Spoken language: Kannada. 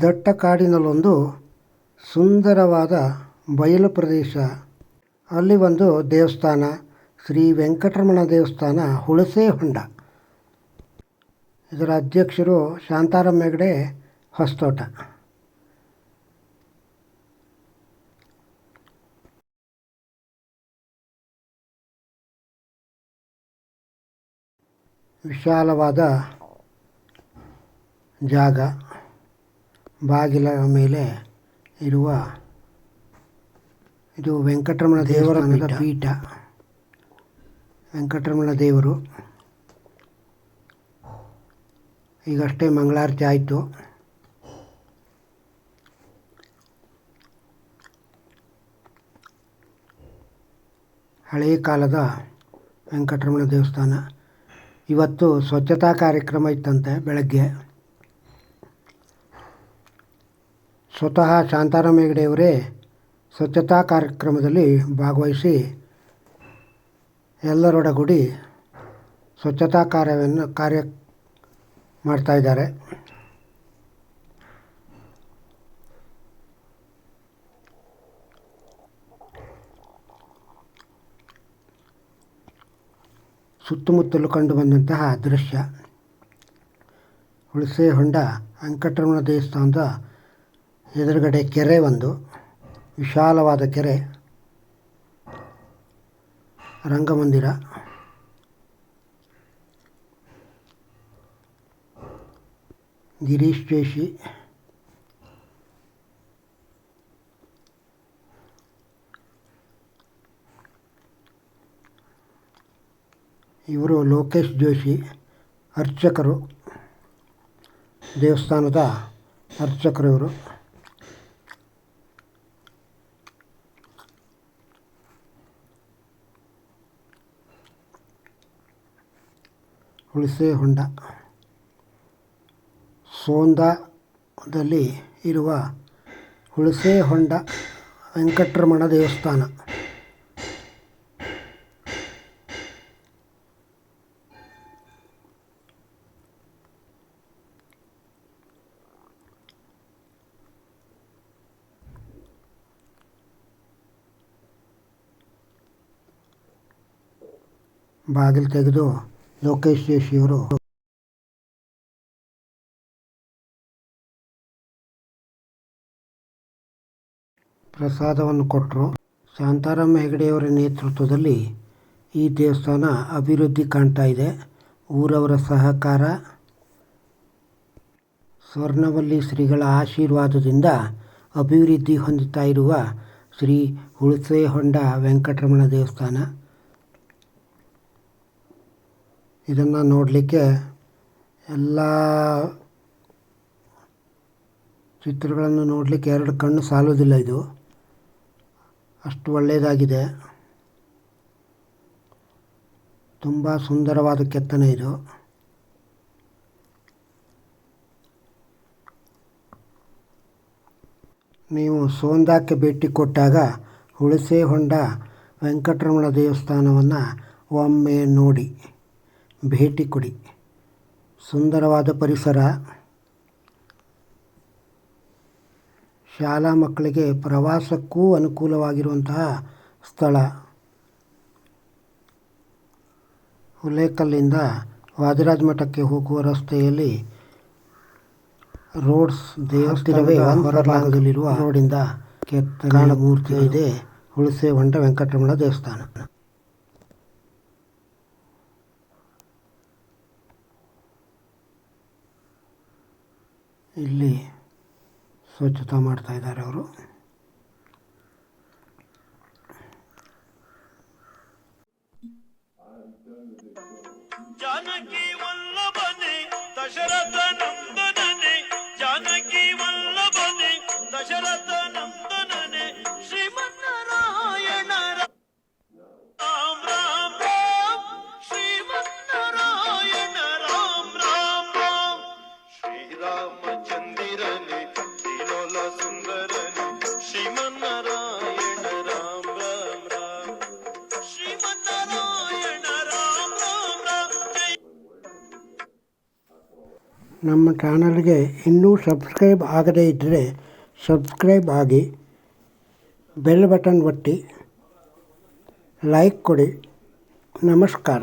ದಟ್ಟ ಕಾಡಿನಲ್ಲೊಂದು ಸುಂದರವಾದ ಬಯಲು ಪ್ರದೇಶ. ಅಲ್ಲಿ ಒಂದು ದೇವಸ್ಥಾನ, ಶ್ರೀ ವೆಂಕಟರಮಣ ದೇವಸ್ಥಾನ ಹುಣಸೆ ಹೊಂಡ. ಇದರ ಅಧ್ಯಕ್ಷರು ಶಾಂತಾರಾಮ್ ಹೆಗಡೆ, ಹೊಸ್ತೋಟ. ವಿಶಾಲವಾದ ಜಾಗ. ಬಾಗಿಲ ಮೇಲೆ ಇರುವ ಇದು ವೆಂಕಟರಮಣ ದೇವರ ಪೀಠ. ವೆಂಕಟರಮಣ ದೇವರು. ಈಗಷ್ಟೇ ಮಂಗಳಾರತಿ ಆಯಿತು. ಹಳೆಯ ಕಾಲದ ವೆಂಕಟರಮಣ ದೇವಸ್ಥಾನ. ಇವತ್ತು ಸ್ವಚ್ಛತಾ ಕಾರ್ಯಕ್ರಮ ಇತ್ತಂತೆ ಬೆಳಗ್ಗೆ. ಸ್ವತಃ ಶಾಂತಾರಾಮ್ ಹೆಗಡೆಯವರೇ ಸ್ವಚ್ಛತಾ ಕಾರ್ಯಕ್ರಮದಲ್ಲಿ ಭಾಗವಹಿಸಿ ಎಲ್ಲರೊಡಗೂಡಿ ಸ್ವಚ್ಛತಾ ಕಾರ್ಯವನ್ನು ಕಾರ್ಯ ಮಾಡ್ತಾಯಿದ್ದಾರೆ ಸುತ್ತಮುತ್ತಲು ಕಂಡು ಬಂದಂತಹ ದೃಶ್ಯ ಹುಳಸೆ ಹೊಂಡ ವೆಂಕಟರಮಣ ದೇವಸ್ಥಾನದ ಎದುರುಗಡೆ ಕೆರೆ ಒಂದು, ವಿಶಾಲವಾದ ಕೆರೆ, ರಂಗಮಂದಿರ. ಗಿರೀಶ್ ಜೋಶಿ. ಇವರು ಲೋಕೇಶ್ ಜೋಶಿ, ಅರ್ಚಕರು. ದೇವಸ್ಥಾನದ ಅರ್ಚಕರು ಇವರು. ಹುಣಸೆ ಹೊಂಡ. ಸೋಂದಾದಲ್ಲಿ ಇರುವ ಹುಳಸೆ ಹೊಂಡ ವೆಂಕಟರಮಣ ದೇವಸ್ಥಾನ. ಬಾಗಿಲು ತೆಗೆದು ಲೋಕೇಶ್ ಜೋಶಿಯವರು ಪ್ರಸಾದವನ್ನು ಕೊಟ್ಟರು ಶಾಂತಾರಾಮ ಹೆಗಡೆಯವರ ನೇತೃತ್ವದಲ್ಲಿ ಈ ದೇವಸ್ಥಾನ ಅಭಿವೃದ್ಧಿ ಕಾಣ್ತಾ ಇದೆ. ಊರವರ ಸಹಕಾರ, ಸ್ವರ್ಣವಲ್ಲಿ ಶ್ರೀಗಳ ಆಶೀರ್ವಾದದಿಂದ ಅಭಿವೃದ್ಧಿ ಹೊಂದುತ್ತಾ ಇರುವ ಶ್ರೀ ಹುಣಸೆ ಹೊಂಡ ವೆಂಕಟರಮಣ ದೇವಸ್ಥಾನ. ಇದನ್ನು ನೋಡಲಿಕ್ಕೆ ಎಲ್ಲ ಚಿತ್ರಗಳನ್ನು ನೋಡಲಿಕ್ಕೆ ಎರಡು ಕಣ್ಣು ಸಾಲೋದಿಲ್ಲ ಇದು. ಅಷ್ಟು ಒಳ್ಳೆಯದಾಗಿದೆ. ತುಂಬ ಸುಂದರವಾದ ಕೆತ್ತನೆ ಇದು. ನೀವು ಸೋಂದಾಕ್ಕೆ ಭೇಟಿ ಕೊಟ್ಟಾಗ ಹುಣಸೆ ಹೊಂಡ ವೆಂಕಟರಮಣ ದೇವಸ್ಥಾನವನ್ನು ಒಮ್ಮೆ ನೋಡಿ. ಭೇಟಿ ಕೊಡಿ. ಸುಂದರವಾದ ಪರಿಸರ. ಶಾಲಾ ಮಕ್ಕಳಿಗೆ ಪ್ರವಾಸಕ್ಕೂ ಅನುಕೂಲವಾಗಿರುವಂತಹ ಸ್ಥಳ. ಹುಲೇಕಲ್ಲಿಂದ ವಾದಿರಾಜ ಮಠಕ್ಕೆ ಹೋಗುವ ರಸ್ತೆಯಲ್ಲಿ ರೋಡ್ಸ್ ದೇವಸ್ಥಾನವೇ ಹೊರಭಾಗದಲ್ಲಿರುವ ರೋಡಿಂದ ಕೆತ್ತನೆ ಮೂರ್ತಿ ಇದೆ ಹುಣಸೆ ಹೊಂಡ ವೆಂಕಟರಮಣ ದೇವಸ್ಥಾನ. ಇಲ್ಲಿ ಸ್ವಚ್ಛತಾ ಮಾಡ್ತಾ ಇದ್ದಾರೆ ಅವರು. ಜಾನಕಿ ವಲ್ಲಭನೆ ದಶರಥ ನಂದನನೆ ಜಾನಕಿ ವಲ್ಲಭನೆ ದಶರಥ ನಮ್ಮ ಚಾನಲ್ಗೆ ಇನ್ನೂ ಸಬ್ಸ್ಕ್ರೈಬ್ ಆಗದೇ ಇದ್ದರೆ ಸಬ್ಸ್ಕ್ರೈಬ್ ಆಗಿ ಬೆಲ್ ಬಟನ್ ಒತ್ತಿ ಲೈಕ್ ಕೊಡಿ. ನಮಸ್ಕಾರ.